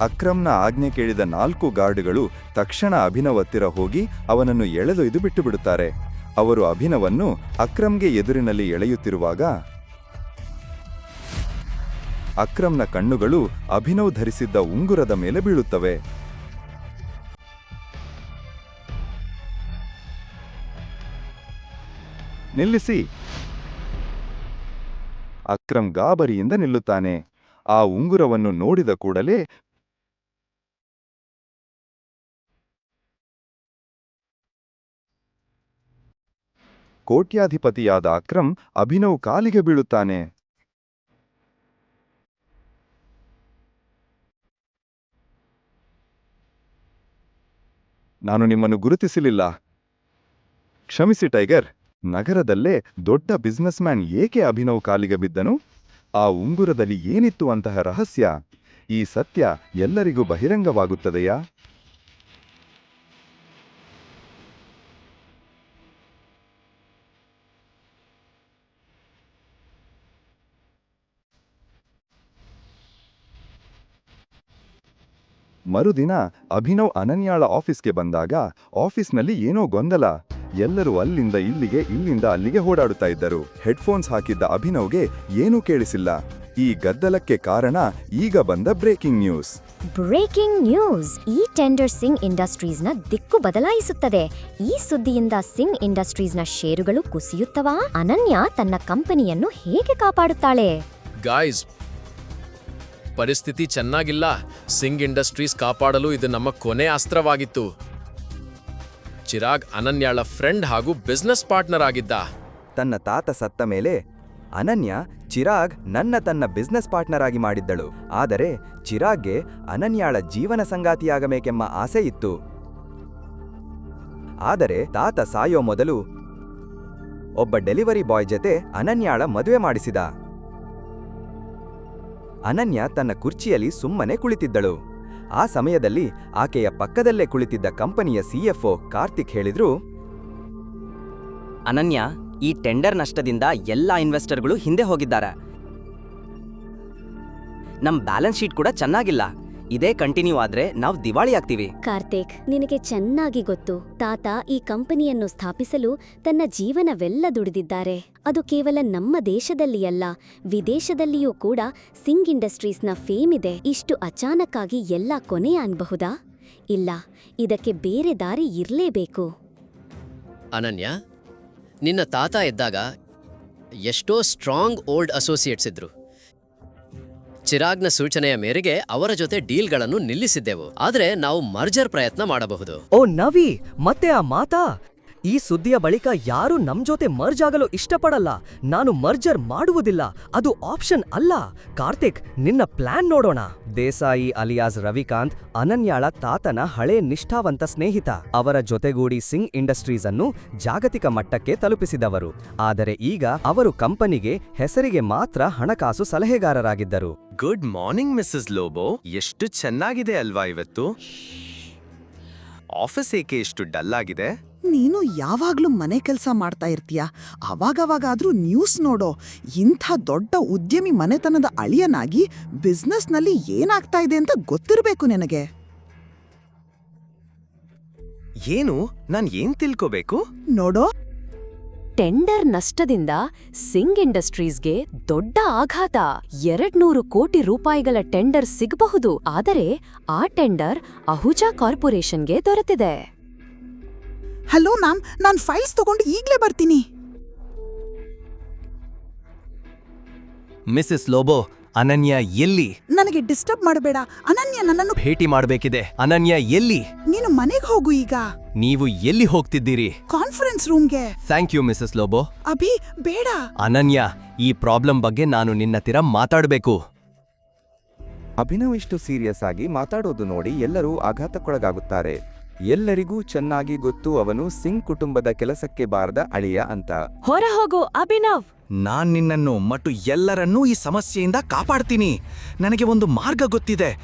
ಅಕ್ರಮ್ನ ಆಜ್ಞೆ ಕೇಳಿದ ನಾಲ್ಕು ಗಾರ್ಡ್ಗಳು ತಕ್ಷಣ ಅಭಿನವ್ ಹತ್ತಿರ ಹೋಗಿ ಅವನನ್ನು ಎಳೆದೊಯ್ದು ಬಿಟ್ಟುಬಿಡುತ್ತಾರೆ. ಅವರು ಅಭಿನವನ್ನು ಅಕ್ರಮ್ಗೆ ಎದುರಿನಲ್ಲಿ ಎಳೆಯುತ್ತಿರುವಾಗ ಅಕ್ರಮ್ನ ಕಣ್ಣುಗಳು ಅಭಿನವ್ ಧರಿಸಿದ್ದ ಉಂಗುರದ ಮೇಲೆ ಬೀಳುತ್ತವೆ. ನಿಲ್ಲಿಸಿ. ಅಕ್ರಮ್ ಗಾಬರಿಯಿಂದ ನಿಲ್ಲುತ್ತಾನೆ. ಆ ಉಂಗುರವನ್ನು ನೋಡಿದ ಕೂಡಲೇ ಕೋಟ್ಯಾಧಿಪತಿಯಾದ ಅಕ್ರಮ್ ಅಭಿನವ್ ಕಾಲಿಗೆ ಬೀಳುತ್ತಾನೆ. ನಾನು ನಿಮ್ಮನ್ನು ಗುರುತಿಸಲಿಲ್ಲ. ಕ್ಷಮಿಸಿ ಟೈಗರ್, ನಗರದಲ್ಲೇ ದೊಡ್ಡ ಬಿಸ್ನೆಸ್ ಮ್ಯಾನ್ ಏಕೆ ಅಭಿನವ್ ಕಾಲಿಗೆ ಬಿದ್ದನು? ಆ ಉಂಗುರದಲ್ಲಿ ಏನಿತ್ತು ಅಂತಹ ರಹಸ್ಯ? ಈ ಸತ್ಯ ಎಲ್ಲರಿಗೂ ಬಹಿರಂಗವಾಗುತ್ತದೆಯಾ? ಮರುದಿನ ಅಭಿನವ್ ಅನನ್ಯಾಳ ಆಫೀಸ್ಗೆ ಬಂದಾಗ ಆಫೀಸ್ನಲ್ಲಿ ಏನೋ ಗೊಂದಲ. ಎಲ್ಲರೂ ಅಲ್ಲಿಂದ ಇಲ್ಲಿಗೆ ಇಲ್ಲಿಂದ ಅಲ್ಲಿಗೆ ಓಡಾಡುತ್ತಾ ಇದ್ದರು. ಹೆಡ್ಫೋನ್ಸ್ ಹಾಕಿದ್ದ ಅಭಿನವ್ಗೆ ಏನೂ ಕೇಳಿಸಿಲ್ಲ. ಈ ಗದ್ದಲಕ್ಕೆ ಕಾರಣ ಈಗ ಬಂದ ಬ್ರೇಕಿಂಗ್ ನ್ಯೂಸ್. Breaking news. ಈ ಟೆಂಡರ್ ಸಿಂಗ್ ಇಂಡಸ್ಟ್ರೀಸ್ನ ದಿಕ್ಕು ಬದಲಾಯಿಸುತ್ತದೆ. ಈ ಸುದ್ದಿಯಿಂದ ಸಿಂಗ್ ಇಂಡಸ್ಟ್ರೀಸ್ನ ಷೇರುಗಳು ಕುಸಿಯುತ್ತವಾ? ಅನನ್ಯ ತನ್ನ ಕಂಪನಿಯನ್ನು ಹೇಗೆ ಕಾಪಾಡುತ್ತಾಳೆ? ಗಾಯ್ಸ್ ಪರಿಸ್ಥಿತಿ ಚೆನ್ನಾಗಿಲ್ಲ, ಸಿಂಗ್ ಇಂಡಸ್ಟ್ರೀಸ್ ಕಾಪಾಡಲು ಇದು ನಮ್ಮ ಕೊನೆ ಅಸ್ತ್ರವಾಗಿತ್ತು. ಚಿರಾಗ್ ಅನನ್ಯಾಳ ಫ್ರೆಂಡ್ ಹಾಗೂ ಬಿಸ್ನೆಸ್ ಪಾರ್ಟ್ನರ್ ಆಗಿದ್ದ. ತನ್ನ ತಾತ ಸತ್ತ ಮೇಲೆ ಅನನ್ಯ ಚಿರಾಗ್ ನನ್ನ ತನ್ನ ಬಿಸ್ನೆಸ್ ಪಾರ್ಟ್ನರ್ ಆಗಿ ಮಾಡಿದ್ದಳು. ಆದರೆ ಚಿರಾಗ್ಗೆ ಅನನ್ಯಾಳ ಜೀವನ ಸಂಗಾತಿಯಾಗಬೇಕೆಂಬ ಆಸೆ ಇತ್ತು. ಆದರೆ ತಾತ ಸಾಯೋ ಮೊದಲು ಒಬ್ಬ ಡೆಲಿವರಿ ಬಾಯ್ ಜೊತೆ ಅನನ್ಯಾಳ ಮದುವೆ ಮಾಡಿಸಿದ. ಅನನ್ಯ ತನ್ನ ಕುರ್ಚಿಯಲ್ಲಿ ಸುಮ್ಮನೆ ಕುಳಿತಿದ್ದಳು. ಆ ಸಮಯದಲ್ಲಿ ಆಕೆಯ ಪಕ್ಕದಲ್ಲೇ ಕುಳಿತಿದ್ದ ಕಂಪನಿಯ ಸಿಎಫ್ಒ ಕಾರ್ತಿಕ್ ಹೇಳಿದ್ರು, ಅನನ್ಯ, ಈ ಟೆಂಡರ್ ನಷ್ಟದಿಂದ ಎಲ್ಲ ಇನ್ವೆಸ್ಟರ್ಗಳು ಹಿಂದೆ ಹೋಗಿದ್ದಾರೆ. ನಮ್ಮ ಬ್ಯಾಲೆನ್ಸ್ ಶೀಟ್ ಕೂಡ ಚೆನ್ನಾಗಿಲ್ಲ. ಇದೇ ಕಂಟಿನ್ಯೂ ಆದ್ರೆ ನಾವು ದಿವಾಳಿ ಆಗ್ತೀವಿ. ಕಾರ್ತಿಕ್ ನಿನಗೆ ಚೆನ್ನಾಗಿ ಗೊತ್ತು. ತಾತ ಈ ಕಂಪನಿಯನ್ನು ಸ್ಥಾಪಿಸಲು ತನ್ನ ಜೀವನವೆಲ್ಲ ದುಡಿದಿದ್ದಾರೆ. ಅದು ಕೇವಲ ನಮ್ಮ ದೇಶದಲ್ಲಿ ಅಲ್ಲ ವಿದೇಶದಲ್ಲಿಯೂ ಕೂಡ ಸಿಂಗ್ ಇಂಡಸ್ಟ್ರೀಸ್ನ ಫೇಮ್ ಇದೆ. ಇಷ್ಟು ಅಚಾನಕ್ಕಾಗಿ ಎಲ್ಲ ಕೊನೆ ಅನ್ಬಹುದಾ? ಇಲ್ಲ ಇದಕ್ಕೆ ಬೇರೆ ದಾರಿ ಇರಲೇಬೇಕು. ಅನನ್ಯ ನಿನ್ನ ತಾತ ಇದ್ದಾಗ ಎಷ್ಟೋ ಸ್ಟ್ರಾಂಗ್ ಓಲ್ಡ್ ಅಸೋಸಿಯೇಟ್ಸ್ ಇದ್ರು. ಚಿರಾಗ್ನ ಸೂಚನೆಯ ಮೇರೆಗೆ ಅವರ ಜೊತೆ ಡೀಲ್ಗಳನ್ನು ನಿಲ್ಲಿಸಿದ್ದೆವು. ಆದರೆ ನಾವು ಮರ್ಜರ್ ಪ್ರಯತ್ನ ಮಾಡಬಹುದು. ಓ ನವಿ ಮತ್ತೆ ಆ ಮಾತಾ? ಈ ಸುದ್ದಿಯ ಬಳಿಕ ಯಾರು ನಮ್ ಜೊತೆ ಮರ್ಜ್ ಆಗಲು ಇಷ್ಟಪಡಲ್ಲ. ನಾನು ಮರ್ಜರ್ ಮಾಡುವುದಿಲ್ಲ. ಅದು ಆಪ್ಷನ್ ಅಲ್ಲ. ಕಾರ್ತಿಕ್ ನಿನ್ನ ಪ್ಲಾನ್ ನೋಡೋಣ. ದೇಸಾಯಿ ಅಲಿಯಾಸ್ ರವಿಕಾಂತ್ ಅನನ್ಯಾಳ ತಾತನ ಹಳೆ ನಿಷ್ಠಾವಂತ ಸ್ನೇಹಿತ. ಅವರ ಜೊತೆಗೂಡಿ ಸಿಂಗ್ ಇಂಡಸ್ಟ್ರೀಸ್ ಅನ್ನು ಜಾಗತಿಕ ಮಟ್ಟಕ್ಕೆ ತಲುಪಿಸಿದವರು. ಆದರೆ ಈಗ ಅವರು ಕಂಪನಿಗೆ ಹೆಸರಿಗೆ ಮಾತ್ರ ಹಣಕಾಸು ಸಲಹೆಗಾರರಾಗಿದ್ದರು. ಗುಡ್ ಮಾರ್ನಿಂಗ್ ಮಿಸ್ಸಸ್ ಲೋಬೋ ಎಷ್ಟು ಚೆನ್ನಾಗಿದೆ ಅಲ್ವಾ ಇವತ್ತು? ಆಫೀಸ್ ಏಕೆ ಇಷ್ಟು ಡಲ್ ಆಗಿದೆ? ನೀನು ಯಾವಾಗ್ಲೂ ಮನೆ ಕೆಲಸ ಮಾಡ್ತಾ ಇರ್ತೀಯ? ಅವಾಗವಾಗಾದ್ರೂ ನ್ಯೂಸ್ ನೋಡೋ. ಇಂಥ ದೊಡ್ಡ ಉದ್ಯಮಿ ಮನೆತನದ ಅಳಿಯನಾಗಿ ಬಿಸ್ನೆಸ್ನಲ್ಲಿ ಏನಾಗ್ತಾ ಇದೆ ಅಂತ ಗೊತ್ತಿರಬೇಕು ನಿನಗೆ. ಏನು? ನಾನ್ ಏನ್ ತಿಳ್ಕೋಬೇಕು? ನೋಡೋ. ಟೆಂಡರ್ ನಷ್ಟದಿಂದ ಸಿಂಗ್ ಇಂಡಸ್ಟ್ರೀಸ್ಗೆ ದೊಡ್ಡ ಆಘಾತ. ಎರಡ್ನೂರು ಕೋಟಿ ರೂಪಾಯಿಗಳ ಟೆಂಡರ್ ಸಿಗಬಹುದು ಆದರೆ ಆ ಟೆಂಡರ್ ಅಹುಜಾ ಕಾರ್ಪೊರೇಷನ್ಗೆ ದೊರೆತಿದೆ. ಹಲೋ ಮ್ಯಾಮ್ ನಾನು ಫೈಲ್ಸ್ ತಗೊಂಡು ಈಗಲೇ ಬರ್ತೀನಿ. ಮಿಸಸ್ ಲೋಬೋ ಅನನ್ಯ ಎಲ್ಲಿ? ನನಗೆ ಡಿಸ್ಟರ್ಬ್ ಮಾಡಬೇಡ. ಅನನ್ಯ ನನ್ನನ್ನು ಭೇಟಿ ಮಾಡಬೇಕಿದೆ. ಅನನ್ಯ ಎಲ್ಲಿ? ನೀನು ಮನೆಗೆ ಹೋಗು ಈಗ. ನೀವು ಎಲ್ಲಿ ಹೋಗ್ತಿದ್ದೀರಿ? ಕಾನ್ಫರೆನ್ಸ್ ರೂಮ್ಗೆ ಥ್ಯಾಂಕ್ ಯು ಮಿಸಸ್ ಲೋಬೋ ಅಭಿ ಬೇಡ. ಅನನ್ಯ ಈ ಪ್ರಾಬ್ಲಮ್ ಬಗ್ಗೆ ನಾನು ನಿನ್ನತ್ತಿರ ಮಾತಾಡಬೇಕು. ಅಭಿನವ್ ಇಷ್ಟು ಸೀರಿಯಸ್ ಆಗಿ ಮಾತಾಡೋದು ನೋಡಿ ಎಲ್ಲರೂ ಆಘಾತಕ್ಕೊಳಗಾಗುತ್ತಾರೆ. ಎಲ್ಲರಿಗೂ ಚೆನ್ನಾಗಿ ಗೊತ್ತು ಅವನು ಸಿಂಗ್ ಕುಟುಂಬದ ಕೆಲಸಕ್ಕೆ ಬಾರದ ಅಳಿಯ ಅಂತ. ಹೊರ ಹೋಗು ಅಭಿನವ್! ನಾನ್ ನಿನ್ನನ್ನು ಮತ್ತು ಎಲ್ಲರನ್ನೂ ಈ ಸಮಸ್ಯೆಯಿಂದ ಕಾಪಾಡ್ತೀನಿ. ನನಗೆ ಒಂದು ಮಾರ್ಗ ಗೊತ್ತಿದೆ.